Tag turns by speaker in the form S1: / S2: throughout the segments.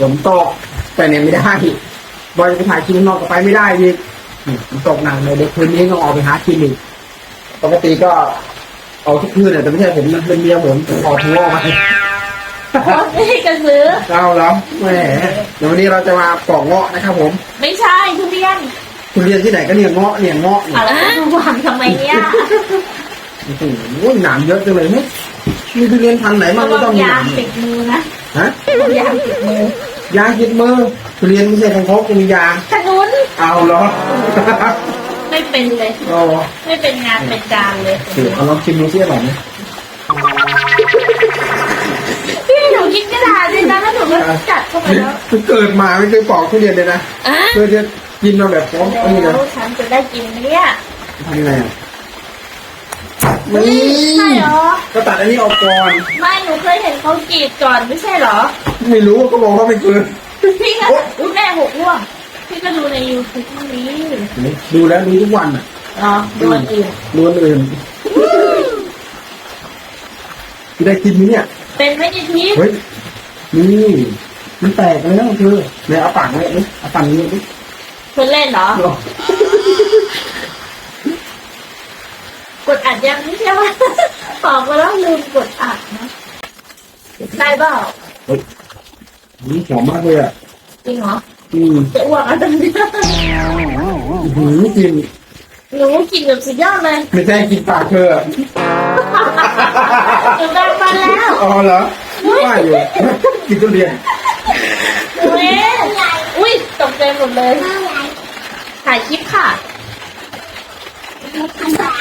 S1: ฝนตกไปไหนไม่ได้บอยจะไปถ่ายคลิปข้างนอกก็ไปไม่ได้อีกนี่ฝนตกหนักเลยเดี๋ยวคืนนี้ต้องออกไปหาคลิปอีกปกติก็เอาทุกคืนเนี่ยแต่ไม่ใช่ผมนะเป็นเมียผมออกทั่วมา
S2: ไม่ให้กันซื้อ
S1: เจ้าแล้วแหมเดี๋ยววันนี้เราจะมาปอกเงาะนะครับผม
S2: ไม่ใช่ทุเรียน
S1: คุณเรียนที่ไหนก็เนี่ยเงาะเนี่ยเงาะเนี่ย
S2: อะแล้วจะวางทำไมเนี่ย
S1: โอ้โหหนามเยอะจังเลยเฮ้ยมีทุเรียนพันธุ์ไหน
S2: เพ
S1: บ้าง
S2: ราะ
S1: ไม่
S2: ว่า
S1: ต้องมีห
S2: ยานา
S1: งม
S2: ติดมือนะ
S1: ฮะ
S2: ยางติดมือ ยา
S1: งติดมือทุเรียนไม่ใช่ของเขาก็มียาง
S2: ขนุน
S1: เอาเหรอ
S2: ไม่เป็นเลย
S1: โอ้
S2: ไม่เป็นงานเป็นการเลย
S1: เดี๋ยวเอาลองชิมดูซิอร่อยไหม
S2: พี่หนูกินกระดาษเลยนะแล้วหนูก็จัดเข้าไปแล้ว
S1: เกิดมาไม่เคยปอกทุเรียนเลยนะ
S2: อะ
S1: เพื่อจะกินมาแบบพร้อมอันนี้นะ
S2: แล้วฉันจะได้กินไหมเนี่ย
S1: ทำยังไงอะ
S2: เฮ้ย
S1: นี่
S2: ใช่เหรอ
S1: ก็ตัดอันนี้ออกก่อน
S2: ไม่หนูเคยเห็นเขากรีดก่อนไม่ใช่เหรอ
S1: ไม่รู้ก็บอกว่าไม่เกิน
S2: พี่ก็อุ้ยแม่หกร่วงพี่ก็ดูในยูทูบนี้
S1: ดูแล้วดูทุกวันอะ
S2: อ๋อดูอันอื่น
S1: ดูอันอื่นจะได้กินไหมเนี่ย
S2: เป็นไม่ได้ทิพย์
S1: เฮ้ยนี่มันแตกแล้วเธอไหนเอาปากไว้ดิเอาปากนี้ดิ
S2: เพื่อนเล่นเหรอ กดอัดยังไม่ใช่ว่าตอบมาแล้วลืมกดอัดนะได้เปล่า
S1: นี่หอมมากเลยอะ
S2: จริงเหรอ
S1: อืม
S2: จะอ้วกอะตอนนี้
S1: หืมกิน
S2: หนูกินแบบสุดยอดเลย
S1: ไม่ใช่กินปากเธออะ
S2: หนูแบ่งปันแล้ว
S1: อ๋อเหรอว่าอยู่ กินทุเรียน
S2: เว้ยอุ้ยตกใจหมดเลยถ่ายคลิปค่ะ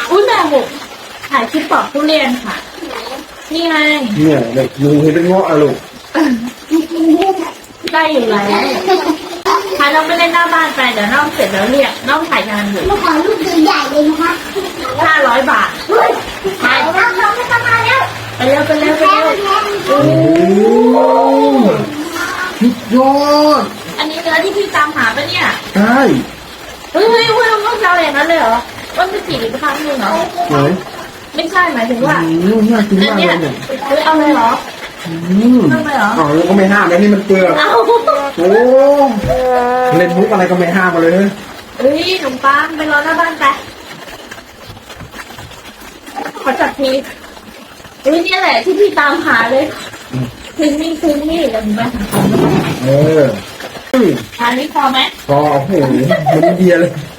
S2: อุ้ยแม่หกถ่ายคลิปปอกทุเรียนค่ะ นี่ไง
S1: เนี่ยเด็กหนูเห็นเป็นเงาะอะลูก
S2: ได้อยู่แล้วพาน้องไปเล่นหน้าบ้านไปเดี๋ยวน้องเสร็จแล้วเรียกน้องถ่ายงานอยู่
S3: ลูกขอลูกใหญ่ๆเลยนะคะ
S2: ห้าร้อยบาท
S3: เฮ้ย
S2: ไป
S3: น้องน้องไม่ต้องมาแล้ว
S2: ไปเร็วไปเร็วไป
S3: แพ้
S2: เร็ว
S1: โอ้โหสุดยอด
S2: อันนี้เนื้อที่พี่ตามหาปะเนี่ย
S1: ใช่
S2: เฮ้ยเฮ้ยเฮ้ยต้องเจ้าอย่างนั้นเลยเหรอมันจะจีบอีกครั้งหนึ่งเหรอ
S1: ไหน
S2: ไม่ใช่หมายถึงว่า
S1: อืมน่ากิน
S2: อัน
S1: เล
S2: เนี้ย
S1: ยเนี่ย
S2: เฮ้ยเอาเลยเหรอ
S1: อืม
S2: เอาเลยเหรอ
S1: อ๋อแล้วก็ไม่ห้ามแล้วนี่มันเปลือก
S2: เอา
S1: โอ้เล่นมุกอะไรก็ไม่ห้ามมาเลยเฮ้ย
S2: เฮ้ยขนมปังไปรอหน้าบ้านไปขอจัดทีเฮ้ยเนี่ยแหละที่พี่ตามหาเลยถึงนี่ถึงนี่เดี๋ยวมึงไปหาของ
S1: เอออืม
S2: อันนี้พอไหม
S1: พอโอ้โหมันอินเดียเลย
S2: เฮ้ย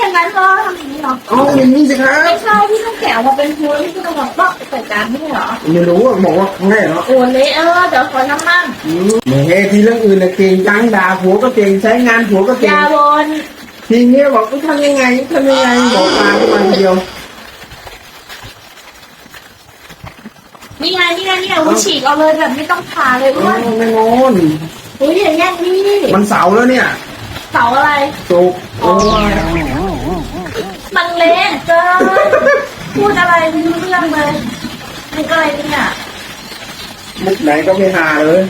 S2: อย่างนั้นก็ทำอย่างนี้เหรอ
S1: เอาอย่างนี้สิครับ
S2: ไม่ใช่พี่ต้องแกะออกมาเป็นพวงพี่ต้องบอกว่าใส่จานไม่ใช่เหรอ
S1: ไม่รู้อะบอกว่าง่ายเนาะ
S2: โอ้เละเออเดี๋ยวขอน้ำมัน
S1: อืมแหมทีเรื่องอื่นเลยเก่งจังด่าผัวก็เก่งใช้งานผัวก็
S2: อ
S1: เก่ง
S2: ยาบน
S1: ทีเนี้ยบอกว่าทำยังไงทำยังไงบอกตามมาทีเดียว
S2: นี่ไงนี่ไงนี่ไงวุ้ฉีกเอาเลยแบบไม่ต้องผ่าเลย
S1: โอ้
S2: อ้วน
S1: ไม่งอน
S2: เฮ้ยอย่างเงี้ยนี่
S1: มันเสาร์แล้วเนี่ย
S2: เสาอะไร
S1: สุกร์โอ้ย
S2: มันเละเกินพูดอะไรไม่รู้เรื่องเลยมันอะไรเนี่ย
S1: มุกไหนก็ไม่หาเลย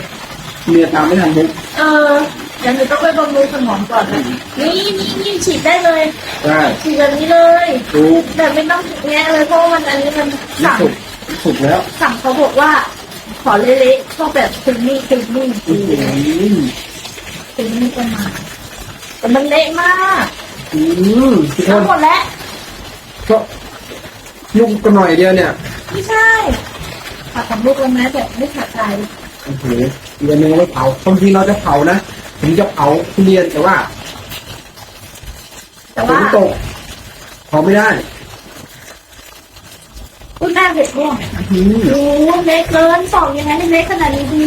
S1: เมียตามไม่ทันมุก
S2: เออเดี๋ยวหนูต้องไปบำรุงสมองก่อนนะนี่นี่นี่ฉีดได้เลย
S1: ใช่
S2: ฉีดแบบนี้เลย
S1: สุกร์
S2: แบบไม่ต้องแงะเลยเพราะว่ามันอันนี้มันสั่ง
S1: สุกร์สุกร์แล้ว
S2: สั่งเขาบอกว่า ขอเละๆชอบแบบตึงนี่ตึงนี่
S1: อื้อหือ
S2: ตึงนี่ประมาณ แต่มันเละมาก
S1: อืมทุกค
S2: ทั้ง
S1: น
S2: หมดแล้ว
S1: ก็ยุ่งกันหน่อยเดียวเนี่ย
S2: ไม่ใช่ผัดกับลูกแล้วนะแบบไม่ขาดใจ
S1: โอ้โหเดือนหนึงเอาไว้เผาบางทีเราจะเผานะถึงจะเผาทุเรียนแต่ว่า
S2: แต่
S1: ฝ
S2: ว่าน
S1: ตกเผาไม่ได้
S2: อุ้ยแม่เผ็ดม่วง
S1: อืม
S2: ดูเล็กเกินสองยังไงให้เล็กขนาดนี้ดี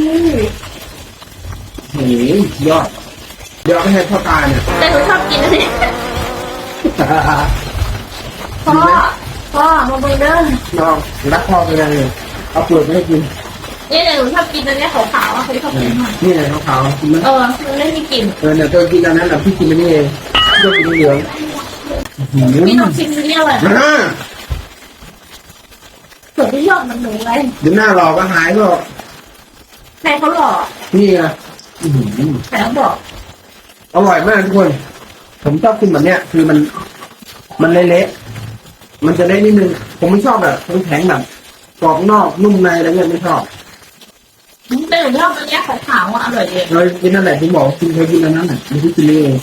S1: โอ้โหยอด เดี๋ยวเอาไปให้พ่อตาเนี่ย
S2: แต่หนูชอบกินอันนี้พ่อพ่อมาเบิ่งเด้อ
S1: น้องรักพ่อไปเลยเอาเปลือกไม่ให้กิน
S2: นี่แต่หนูชอบกินอันเนี้ยขาวๆอะเขาชอบกินมาก
S1: นี่ไงขาวๆกินไหม
S2: เออมันไม่มีกลิ่น
S1: เออเนี่ยตัวกินอันนั้นแหละพี่กินอันนี้เองตัวกินเหลืองหืม
S2: พี่ต้องชิมอันนี้อร่อย
S1: นะ
S2: ส่วนที่ชอบมันหนูเลย
S1: เดี๋ยวหน้าหลอกก็หายก็
S2: ใครเขาหลอก
S1: นี่ไงอื้อหือ
S2: ใครเขาบอก
S1: อร่อยมากทุกคน ผมชอบกินแบบเนี้ย คือมัน มันเละๆมันจะเละนิดนึง ผมไม่ชอบแบบแข็งๆแบบกรอบนอกนุ่มในอะไรเงี้ยไม่ชอบ
S2: เป็นหนูชอบอันเนี้ยขาวๆอะอร่อยดี
S1: เรากินนั่นแหละที่บอกกินเคยกินอันนั้นน่ะไม่ใช่กินนี่เอง